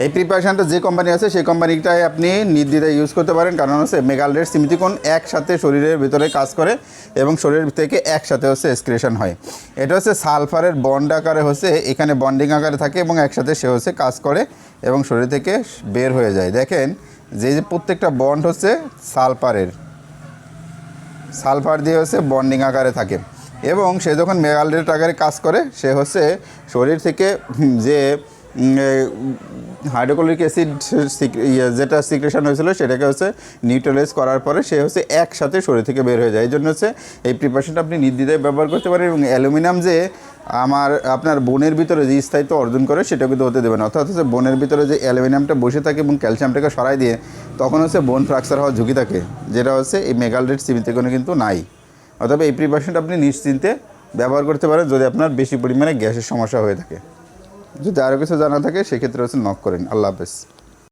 এই প্রিপারেশনটা যে কোম্পানি আছে, সেই কোম্পানিটাই আপনি নির্দ্বিধায় ইউজ করতে পারেন। কারণ হচ্ছে মেগালডের সিমিতিকোন একসাথে শরীরের ভিতরে কাজ করে এবং শরীর থেকে একসাথে হচ্ছে এক্সক্রেশন হয়। এটা হচ্ছে সালফারের বন্ড আকারে হচ্ছে, এখানে বন্ডিং আকারে থাকে এবং একসাথে সে হচ্ছে কাজ করে এবং শরীর থেকে বের হয়ে যায়। দেখেন, যে যে প্রত্যেকটা বন্ড হচ্ছে সালফারের, সালফার দিয়ে হচ্ছে বন্ডিং আকারে থাকে। এবং সে যখন মেগালডেট আকারে কাজ করে, সে হচ্ছে শরীর থেকে যে হাইড্রোক্লোরিক অ্যাসিড যেটা সিক্রেশন হয়েছিল সেটাকে হচ্ছে নিউট্রালাইজ করার পরে সে হচ্ছে একসাথে শরীর থেকে বের হয়ে যায়। এই জন্য হচ্ছে এই প্রিপারেশনটা আপনি নির্দ্বিধায় ব্যবহার করতে পারেন এবং অ্যালুমিনিয়াম যে আমার, আপনার বোনের ভিতরে যে স্থায়িত্ব অর্জন করে সেটা কিন্তু হতে দেবে না। অর্থাৎ হচ্ছে বোনের ভিতরে যে অ্যালুমিনিয়ামটা বসে থাকে এবং ক্যালসিয়ামটাকে সরাই দিয়ে তখন হচ্ছে বোন ফ্র্যাকচার হওয়ার ঝুঁকি থাকে, যেটা হচ্ছে এই মেগালডেট সিমিতে কোনো কিন্তু নাই। অথবা এই প্রিপারেশনটা আপনি নিশ্চিন্তে ব্যবহার করতে পারেন যদি আপনার বেশি পরিমাণে গ্যাসের সমস্যা হয়ে থাকে। যদি আরও কিছু জানা থাকে সেক্ষেত্রে হচ্ছে নক করেন। আল্লাহ হাফেজ।